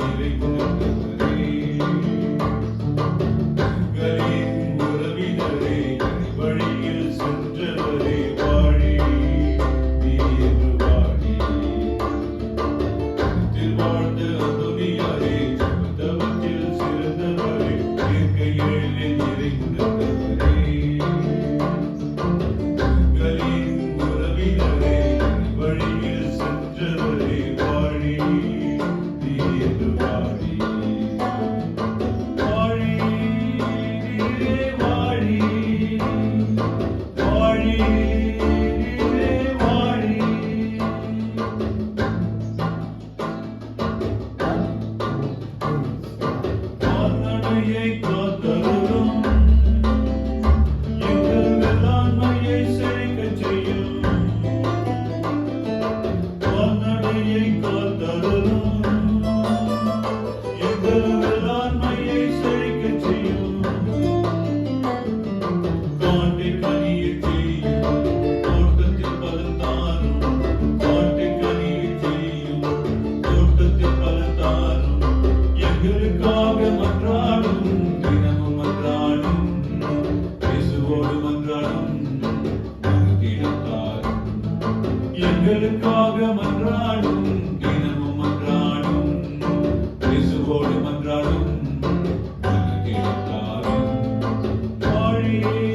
direito. எங்களுக்காக மன்றாடும் தினமும் மன்றாடும் இயேசுவோடு மன்றாடும் கேட்டாலும் வாழியே